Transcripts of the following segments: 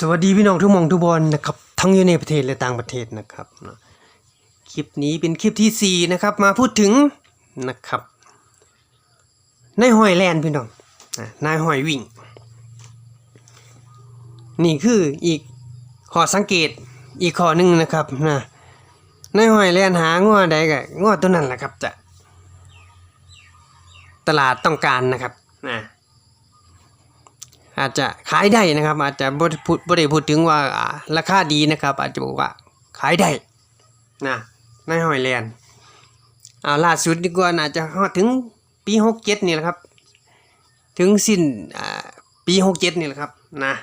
สวัสดีพี่น้องทุกมองทุกบอลนะครับทั้งอยู่ในประเทศและต่างประเทศนะครับคลิปนี้เป็นคลิปที่สี่นะครับ มาพูดถึงนะครับนายหอยแลนด์พี่น้องนายหอยวิ่ง นี่คืออีกข้อสังเกตอีกข้อหนึ่งนะครับนะนายหอยแลนด์หาง้อใดก็ง้อตัวนั้นแหละครับจะตลาดต้องการนะครับนะ อาจจะขายได้นะครับ อาจจะบ่พูดบ่ได้พูดถึงว่าราคาดีนะครับ อาจจะบอกว่าขายได้นะในหอยแลนด์อ่าล่าสุดดีกว่าน่าจะฮอดถึงปี67นี่แหละครับ ถึงสิ้นอ่าปี67นี่แหละครับนะ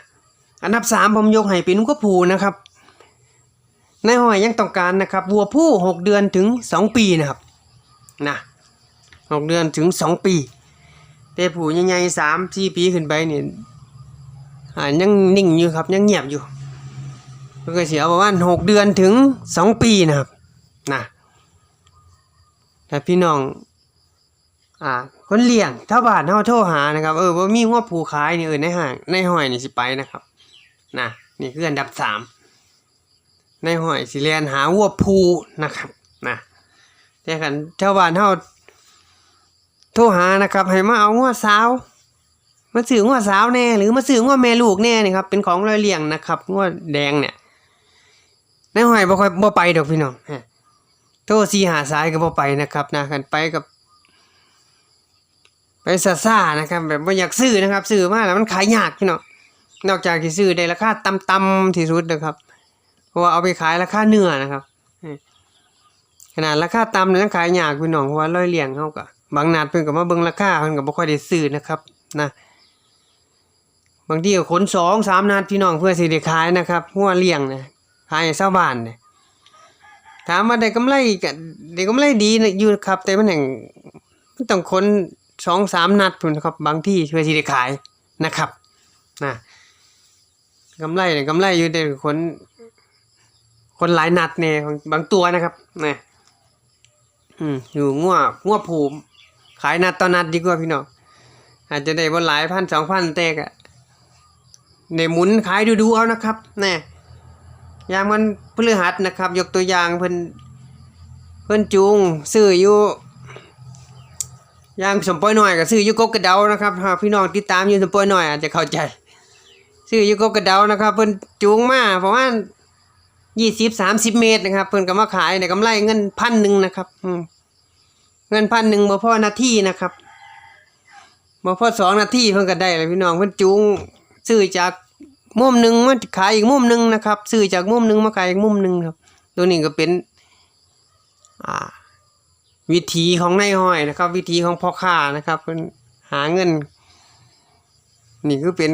อันดับสามผมยกให้เป็นก็ผูนะครับในหอยยังต้องการนะครับวัวผู้หกเดือนถึงสองปีนะครับนะหกเดือนถึงสองปีแต่ผูใหญ่ๆสามสี่ปีขึ้นไปเนี่ย อ่ายังนิ่งอยู่ครับยังเงียบอยู่เพิ่นก็เสียประมาณหกเดือนถึงสองปีนะครับนะแต่พี่น้องอ่าคนเลี้ยงถ้าบ้านเฮาโทรหานะครับเออว่ามีงวผูขายนี่เออในห้างในห้อยนี่สิไปนะครับนะนี่คืออันดับสามในห้อยสิเรียนหาวัวผูนะครับนะแต่กันชาวบ้านเฮาโทรหานะครับ ให้มาเอางัวสาว มาซื้องัวสาวแน่หรือมาซื้องัวแม่ลูกแน่นี่ครับเป็นของรอยเลี้ยงนะครับงัวแดงเนี่ยในหอยบ่ค่อยบ่ไปดอกพี่น้องฮะโทรสีหาสายก็บ่ไปนะครับนะกันไปกับ ไปซาซ่านะครับ แบบบ่อยากซื้อนะครับซื้อมาแล้วมันขายยากพี่น้องนอกจากที่ซื้อได้ราคาต่ำๆที่สุดนะครับเพราะว่าเอาไปขายราคาเนื้อนะครับขนาดราคาต่ำเนี่ยขายยากพี่น้องเพราะว่าร้อยเลี้ยงเขาก็บางนาดเพิ่นก็มาเบิ่งราคาเพิ่นก็บ่ค่อยได้ซื้อนะครับ นะ บางทีก็ขนสองสามนัดพี่น้องเพื่อสิได้ขายนะครับหัวเลี้ยงนะขายให้ชาวบ้านเนี่ยถามว่าได้กำไรก็ได้กำไรดีนะอยู่ครับ แต่มันแห่งมันต้องขนสองสามนัดพุ่นนครับ บางที่เพื่อสิได้ขายนะครับนะกำไรเนี่ยกำไรอยู่แต่คนคนหลายนัดเนี่ยบางตัวนะครับนะอืมอยู่งัวงัวผูมขายนัดต่อนัดดีกว่าพี่น้องอาจจะได้บนหลายพันสองพันแต่ก็ ในหมุนขายดูๆเอานะครับแน่ยามมันพฤหัสนะครับ ยกตัวอย่างเพิ่นเพิ่นจูงซื้ออยู่ยางสมปอยหน่อยก็ซื้ออยู่กกกระเดานะครับหาพี่น้องติดตามอยู่สมปอยหน่อยอาจจะเข้าใจ ซื้ออยู่กกกระเดานะครับเพิ่นจูงมาประมาณยี่สิบสามสิบเมตรนะครับ เพิ่นก็มาขายในกำไรเงินพันหนึ่งนะครับอืเงินพันหนึ่งบ่พ่อนาทีนะครับบ่พ่อสองนาทีเพิ่นก็ได้แล้วพี่น้องเพิ่นจูง ซื้อจากมุมหนึ่งมาขายอีกมุมหนึ่งนะครับ ซื้อจากมุมหนึ่งมาขายอีกมุมหนึ่งครับ ตัวนี้ก็เป็นอ่าวิธีของนายห้อยนะครับ วิธีของพ่อค้านะครับเพิ่นหาเงิน นี่คือเป็น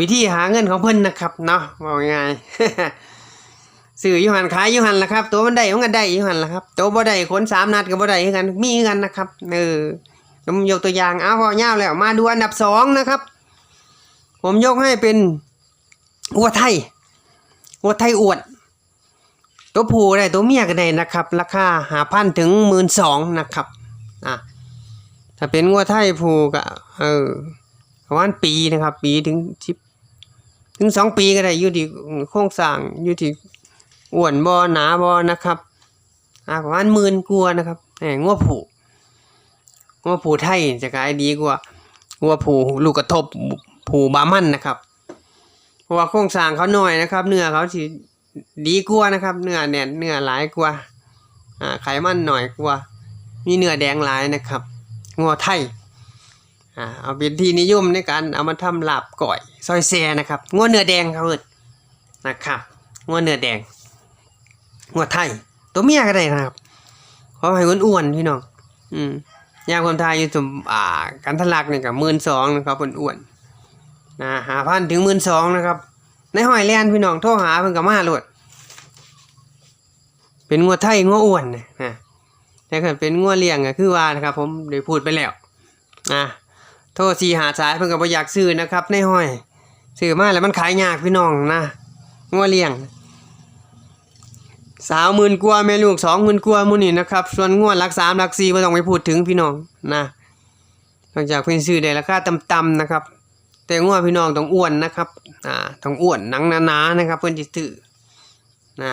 วิธีหาเงินของเพิ่นนะครับเนาะว่าง่ายๆซื้อยูหันขายยูหันละครับ ตัวมันได้มันก็ได้อยู่หันละครับตัวบ่ได้ขนสามนัดก็บ่ได้คือกันมีคือกันนะครับเออผมยกตัวอย่างเอาพอยาแล้วมาดูอันดับสองนะครับ ผมยกให้เป็นวัวไทยวัวไทยอวด ตัวผู้ได้ตัวเมียก็ได้นะครับ ราคาหาพันถึงหมื่นสองนะครับอะถ้าเป็นวัวไทยผู้ก็เออประมาณปีนะครับ ปีถึงสิบถึงสองปีก็ได้อยู่ที่โครงสร้างอยู่ที่อ้วนบอหนาบอนะครับอ่าประมาณหมื่นกว่านะครับแหมงัวผูงัวผูไทยจะขายดีกว่างัวผูลูกกระทบ ผูบามันนะครับ เพราะว่าโครงสร้างเขาหน่อยนะครับ เนื้อเขาสิดีกว่านะครับ เนื้อแน่นเนื้อหลายกว่าอ่าไขมันหน่อยกว่า มีเนื้อแดงหลายนะครับงัวไทยอ่าเอาเป็นที่นิยมในการเอามาทำลาบก่อยซอยแซนะครับงัวเนื้อแดงเขาเอินะครับงัวเนื้อแดงงัวไทย ตัวเมียก็ได้นะครับขอให้อ้วนๆพี่น้องอืมยามคนไทยอยู่สมอ่า กันทะลักเนี่ยกับหมื่นสองนะครับอ้วนๆ นะหาพันถึงหมื่นสองนะครับ ในหอยแลนพี่น้องโทรหาเพิ่นก็มาโลดเป็นงัวไทยงัวอ้วนนะนะแต่ถ้าเป็นงัวเลี้ยงก็คือว่านะครับ ผมได้พูดไปแล้วนะโทรสีหาสายเพิ่นก็บ่อยากซื้อนะครับ ในหอยซื้อมาแล้วมันขายยากพี่น้องนะงัวเลี้ยงสาวหมื่นกว่าแม่ลูกสองหมื่นกว่ามูนี่นะครับ ส่วนงวดลักสามลักสี่ไม่ต้องไปพูดถึงพี่น้องนะหลังจากเพิ่นซื้อได้ราคาต่ำๆนะครับ แต่งัวพี่น้องต้องอ้วนนะครับอ่าต้องอ้วนหนังหนาๆนะครับ เพื่อนจิซื้อนะ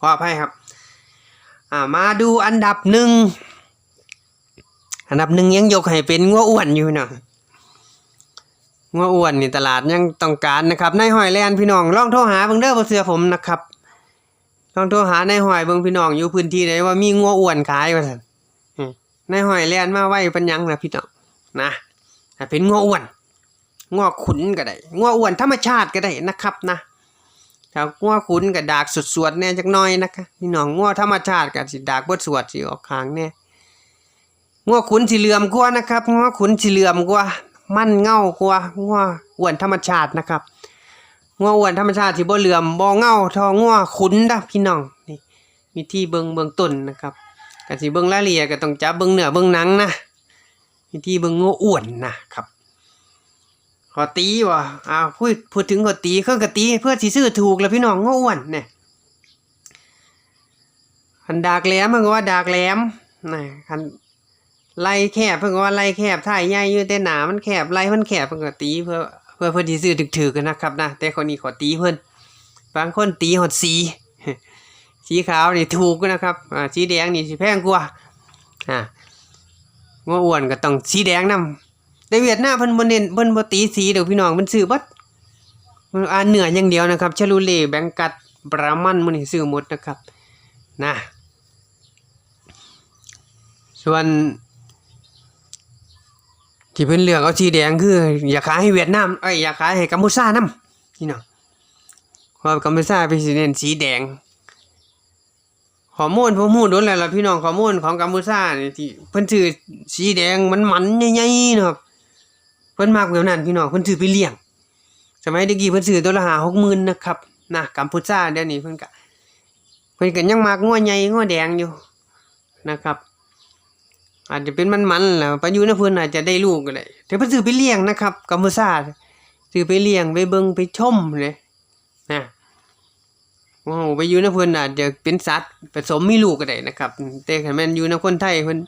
ขออภัยครับ อ่ามาดูอันดับหนึ่งอันดับหนึ่งยังยกให้เป็นงัวอ้วนอยู่เนาะงัวอ้วนนี่ตลาดยังต้องการนะครับนายหอยแลนพี่น้องลองโทรหาเบิ่งเด้อบ่เชื่อผมนะครับลองโทรหานายหอยเบิ่งพี่น้องอยู่พื้นที่ใดว่ามีงัวอ้วนขายว่าซั่นนายหอยแลนมาไว้ป็นหยังนะพี่น้องนะเป็นงัวอ้วน งัวขุนก็ได้งัวอ้วนธรรมชาติก็ได้นะครับนะถ้างัวขุนก็ดากสดสวดแน่จักน่อยนะคะพี่น้องงัวธรรมชาติก็สิดากบ่สวดสิออกข้างแน่งัวขุนสีเหลื่อมกว่านะครับงัวขุนสีเหลื่อมกว่ามันเง่ากว่างัวอ้วนธรรมชาตินะครับงัวอ้วนธรรมชาติที่บ่เหลื่อมบ่เง่าทองัวขุนนะพี่น้องนี่มีที่เบิงเบิงต้นนะครับก็สิเบิงละเอียก็ต้องจับเบิงเหนือเบิงหนังนะมีที่เบิงงัวอ้วนนะครับ ขอตีวะอ้าวพูดพูดถึงขอตีเครื่องกะตีเพื่อสิซื้อถูกแล้วพี่น้องงัวอ้วนเนี่ยคันดากแหลมมันก็ว่าดากแหลมนะคันไล่แคบเพิ่นก็ว่าไล่แคบถ่ายใหญ่อยู่แต่หนามันแคบไล่มันแคบเพิ่นก็ตีเพื่อเพื่อเพิ่นสิซื้อถึกๆกันนะครับนะแต่คนนี้ขอตีเพิ่นบางคนตีหดสีสีขาวนี่ถูกนะครับอ่าสีแดงนี่สิแพงกว่าอ่างัวอ้วนก็ต้องสีแดงนํ แต่เวียดนามเพิ่นบ่เน้นเพิ่นบ่ตีสีเดอกพี่น้องเพิ่นซื้อบัดมันอ่านเนื้ออย่างเดียวนะครับชาลูเล่แบงกัดบรามันมื้อนี้ซื้อหมดนะครับนะส่วน ที่เพิ่นเลือกเอาสีแดงคือ อยากขายให้เวียดนามเอ้ยอยากขายให้กัมพูชานำพี่น้องเพราะกัมพูชาเป็นสีเน้นสีแดงข้อมูลผมฮู้โดนแล้วล่ะพี่น้องข้อมูลของกัมพูชานี่ที่เพิ่นซื้อสีแดงมันมันใหญ่ๆนะครับ เพิ่นมักแบบนั้นพี่น้องเพิ่นซื้อไปเลี้ยง สมัยเด็กกี้เพิ่นซื้อตัวละ5 60,000นนะครับนะกัมพูชาเดี๋ยวนี้เพิ่นก็เพิ่นก็ยังมักงัวใหญ่งัวแดงอยู่นะครับ อาจจะเป็นมันๆแหล้วไปอยู่ในเพิ่นอาจจะได้ลูกก็ได้แต่เพิ่นซื้อไปเลี้ยงนะครับกัมพูชาซื้อไปเลี้ยงไปเบิ่งไปชมเลยนะโอ้ไปอยู่ในเพิ่นอาจจะเป็นสัตว์ผสมมีลูกก็ได้นะครับ แต่คันแม่นอยู่ในคนไทยเพิ่น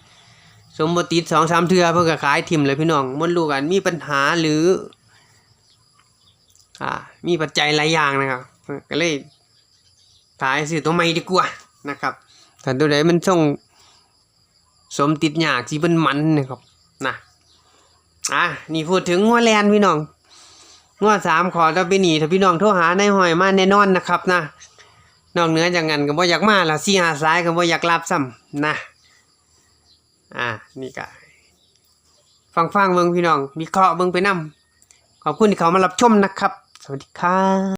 สมบติด2 3เทือเพิ่นก็ขายทิ่มเลยพี่น้องมดลูกอันมีปัญหาหรือ อ่า มีปัจจัยหลายอย่างนะครับ ก็เลยขายซื้อตัวใหม่ดีกว่านะครับถ้าตัวใดมันส่งสมติดหยากที่เป็นมันนะครับนะอะนี่พูดถึงงัวแลนพี่น้องงัวสามขอจะไปหนีถ้าพี่น้องโทรหาในหอยมาแน่นอนนะครับนะนอกเหนือจากนั้นก็บ่อยากมาละสี่หาสายก็บ่อยากรับซ้ำนะ อ่า นี่ก็ฟังฟังเบิ่งพี่น้องมีเคราะห์เบิ่งไปนํขอบคุณที่เขามารับชมนะครับ สวัสดีครับ